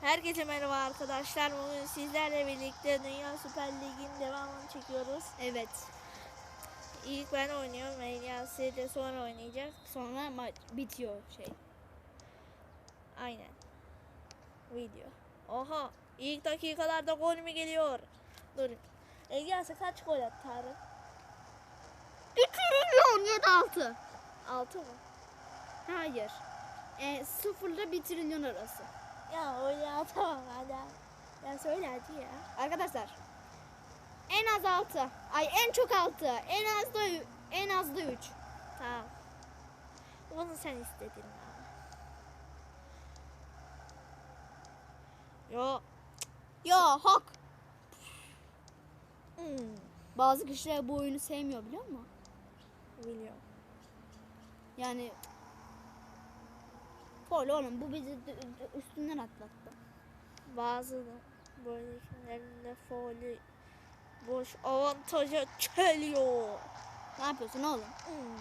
Herkese merhaba arkadaşlar. Bugün sizlerle birlikte Dünya Süper Lig'in devamını çekiyoruz. Evet. İlk ben oynuyorum. Elias de sonra oynayacak. Sonra maç bitiyor şey. Aynen. Video. Oha. İlk dakikalarda gol mü geliyor? Dur. Elias'a kaç gol attı Tarık? 2 milyon 76. 6 mı? Hayır. E, sıfırla 1 trilyon arası. Ya öyle atamam hadi. Ya söyle hadi ya. Arkadaşlar. En az 6. Ay en çok 6. En az da en az da 3. Tamam. Bunu sen istedin ya. Yo. Ya hak. Hmm. Bazı kişiler bu oyunu sevmiyor biliyor musun? Biliyorum. Yani Foul oğlum bu bizi üstünden atlattı. Bazı böylekilerinde faulü boş avantaja geliyor. Ne yapıyorsun oğlum? Hmm.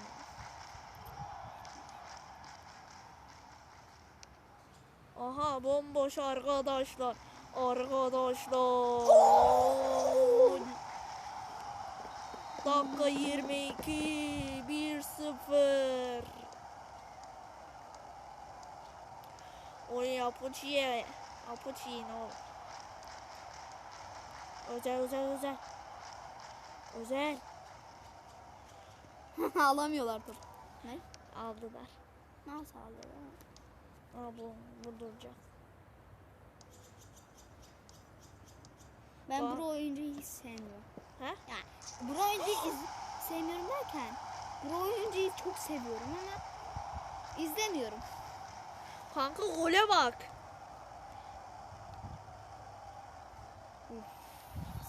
Aha bomboş arkadaşlar. Arkadaşlar. Dakika 22 1-0. Oy yapıcıya. Yapıcıyı ne olur. Özel özel özel. Özel. Alamıyorlar top. Ne? Aldılar. Nasıl alıyorlar? Aa bu, bu duracak. Ben bu oyuncuyu hiç sevmiyorum. He? Yani bu oyuncuyu iz- sevmiyorum derken bu oyuncuyu çok seviyorum ama izlemiyorum. Kanka gole bak.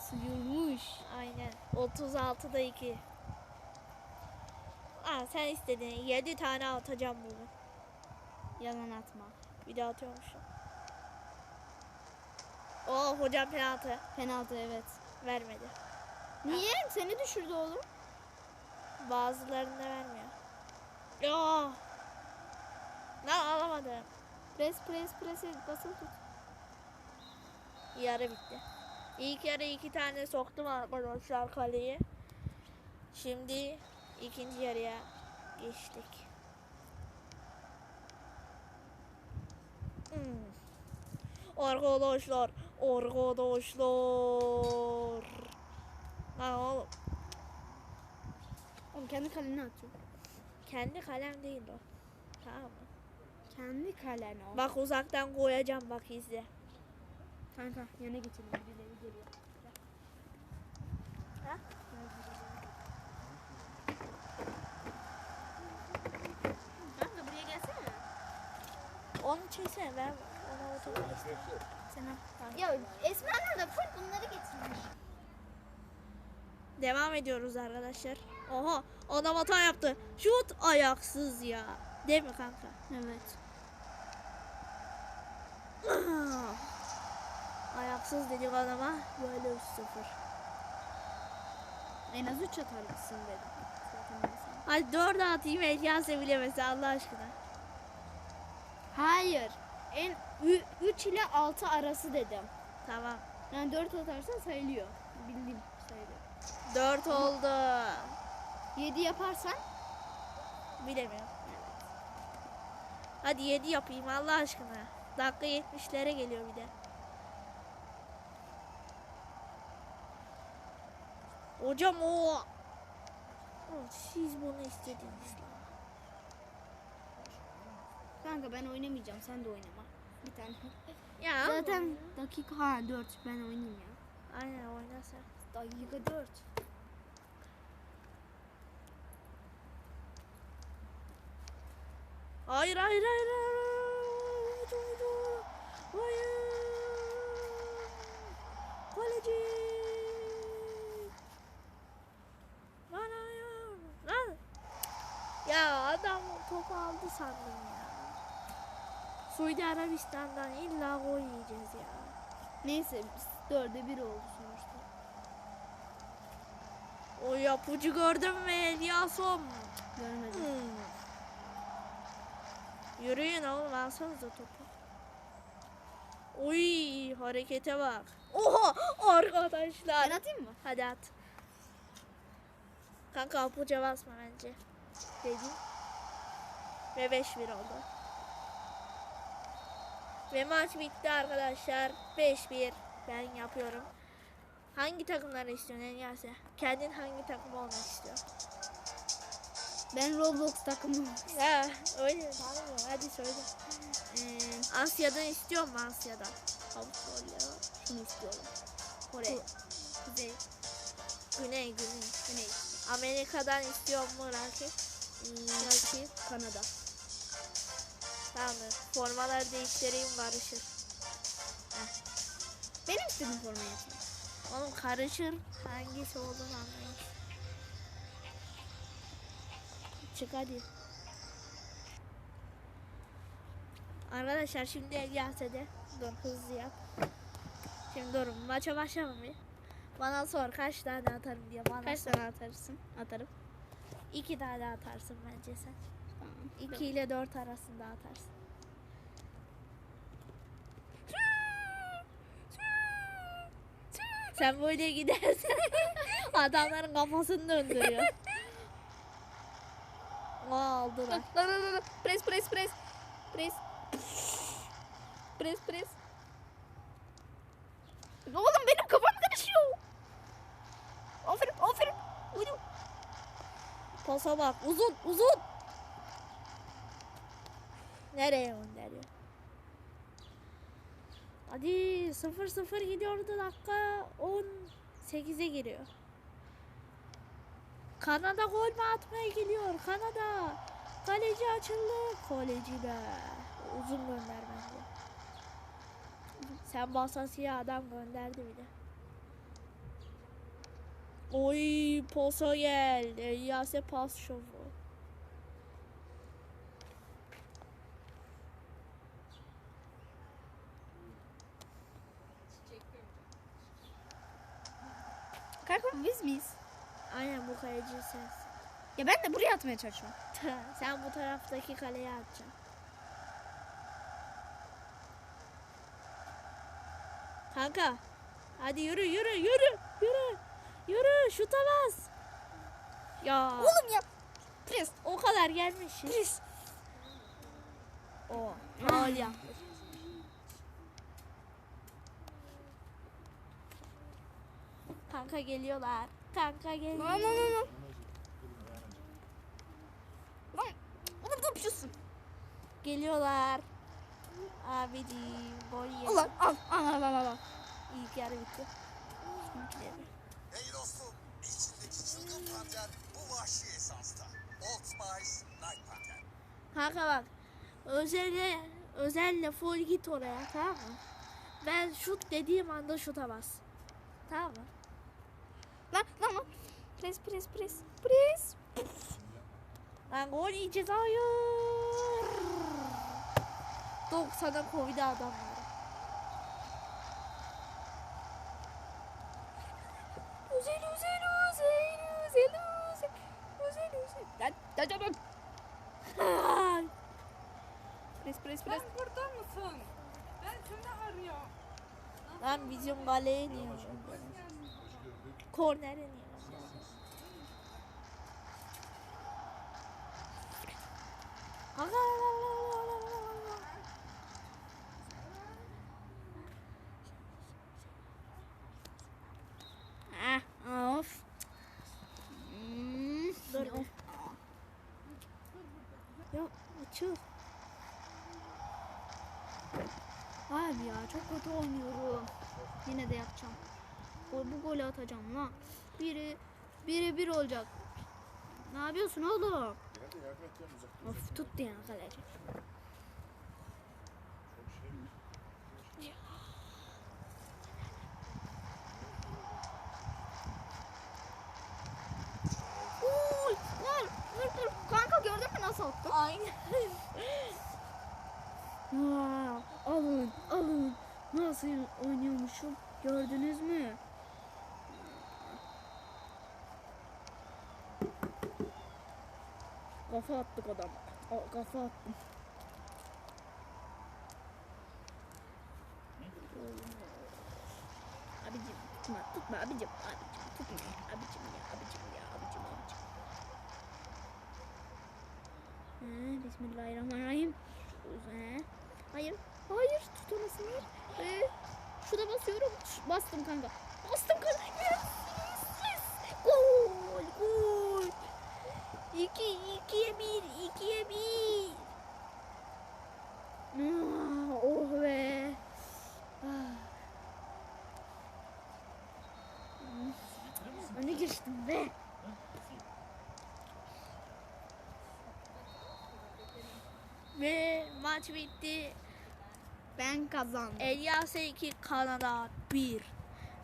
Sıyırmış. Aynen. 36'da 2. Aa sen istedin. 7 tane atacağım bugün. Yalan atma. Bir de atıyormuşum. Oo hocam penaltı. Penaltı evet. Vermedi. Niye? Seni düşürdü oğlum. Bazılarında vermiyor. Ya. Lan alamadım. Pres pres pres basılı tut. Yarı bitti. İlk yarı iki tane soktum arkadaşlar kaleye. Şimdi ikinci yarıya geçtik. Hmm. Arkadaşlar, arkadaşlar. Lan oğlum, Oğlum kendi kalene atıyor. kendi kalem değil o. Tamam? Kendi kalene o. Bak uzaktan koyacağım bak izle. Kanka yana geçelim. Birileri geliyor. Ha? Kanka buraya gelsene. Onu çeksene ben ona oturmak istiyorum. Selam. Ya Esma da full bunları getirmiş. Devam ediyoruz arkadaşlar. Oha adam hata yaptı. Şut ayaksız ya. Değil mi kanka? Evet. ayaksız dedik adama. Böyle 3-0. En az 3 atarlısın dedim. Hadi 4 atayım Elyas'e bilemesi Allah aşkına. Hayır. En 3 ile 6 arası dedim. Tamam. Yani 4 atarsan sayılıyor. Bildiğim sayılıyor. 4 oldu. 7 yaparsan Bilemiyorum. Hadi 7 yapayım Allah aşkına. Dakika 70'lere geliyor bir de. Hocam o. Siz bunu istediniz kanka ben oynamayacağım. Sen de oynama. Bir tane. Ya Zaten dakika ha 4 ben oynayayım ya. Aynen oynasa. Dakika 4. Hayır hayır hayır. hayır. Hayır. Kaleci. Lan hayır. Lan. Ya adam topu aldı sandım ya. Suudi Arabistan'dan illa gol yiyeceğiz ya. Neyse biz 4'e 1 oldu sonuçta. O yapıcı gördün mü Elyas'ım? Görmedim. Hmm. Yürüyün oğlum alsanıza topu. Uy harekete bak. Oha arkadaşlar. Ben atayım mı? Hadi at. Kanka apuca basma bence. Dedim. Ve 5-1 oldu. Ve maç bitti arkadaşlar. 5-1. Ben yapıyorum. Hangi takımları istiyorsun Enyase? Kendin hangi takım olmak istiyorsun? Ben Roblox takımı. Ya öyle tamam? Hadi söyle. Ee, Asya'dan istiyor mu Asya'dan? Avustralya, şunu istiyorum. Kore, Kuzey, Güney, Güney. Güney, Amerika'dan istiyor mu rakip? hmm, Rakip. Kanada. Tamam mı? Formaları değiştireyim karışır. Benim istediğim formayı. Oğlum karışır. Hangisi olduğunu anlayın. Çık hadi. Arkadaşlar şimdi Elyas'e Dur hızlı yap. Şimdi dur maça başlamam bir. Bana sor kaç tane atarım diye bana Kaç sor. tane atarsın? Atarım. İki tane atarsın bence sen. Tamam. 2 ile 4 arasında atarsın. Sen böyle gidersen adamların kafasını döndürüyor. Aa, aldılar. Lan lan lan. Pres pres pres. Pres. Pres pres. Oğlum benim kafam karışıyor. Aferin aferin. Uydum. Pasa bak uzun uzun. Nereye gönderiyor? Hadi 0-0 gidiyordu dakika 18'e giriyor. Kanada gol mü atmaya geliyor? Kanada. Kaleci açıldı. Kaleci be. Uzun gönder bence. Sen basasıya adam gönderdi bile. Oy posa geldi. Yase pas şovu. Kanka biz miyiz? Aynen bu kaleci sensin. Ya ben de buraya atmaya çalışıyorum. Sen bu taraftaki kaleye atacaksın. Kanka. Hadi yürü yürü yürü yürü. Yürü şuta bas. Ya Oğlum ya. Pres. o kadar gelmiş. Pres. O. Faul yaptı. Kanka geliyorlar. Kanka geliyor. lan lan lan. Lan. Oğlum ne yapıyorsun? Geliyorlar. Abicim gol yedi. Al lan al. Al al al al. İlk yarı bitti. Hey dostum, içindeki çılgın panter bu vahşi esansta. Old Spice Night Panther. Kanka bak. Özelle, özelle full git oraya tamam mı? Ben şut dediğim anda şuta bas. Tamam mı? Lan lan lan. Pres pres pres. Pres. Lan gol yiyeceğiz hayır. 90'a Covid adamlar. Güzel güzel güzel güzel güzel. Güzel güzel. Lan lan lan, lan. Ay, Pres pres pres. Sen burada mısın? Ben seni arıyorum. Lan bizim kaleye niye Kornere niye Ah, of. Hmm, Dur. of. Ya açıl. Abi ya çok kötü oynuyorum. Yine de yapacağım. O, bu golü atacağım lan. Biri, biri bir olacak. Ne yapıyorsun oğlum? Of tuttu ya kaleci. Kafa attık adam. O, kafa attım. Abicim tutma tutma abicim abicim tutma abicim ya abicim ya abicim abicim. Ha, Bismillahirrahmanirrahim. Ha. Hayır hayır tutamasınlar. Ee, şuna basıyorum Şu, bastım kanka. Geçtim be. Ve maç bitti. Ben kazandım. Elyas 2 Kanada 1.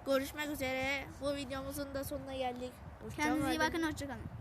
Görüşmek üzere. Bu videomuzun da sonuna geldik. Kendinize iyi bakın hoşçakalın.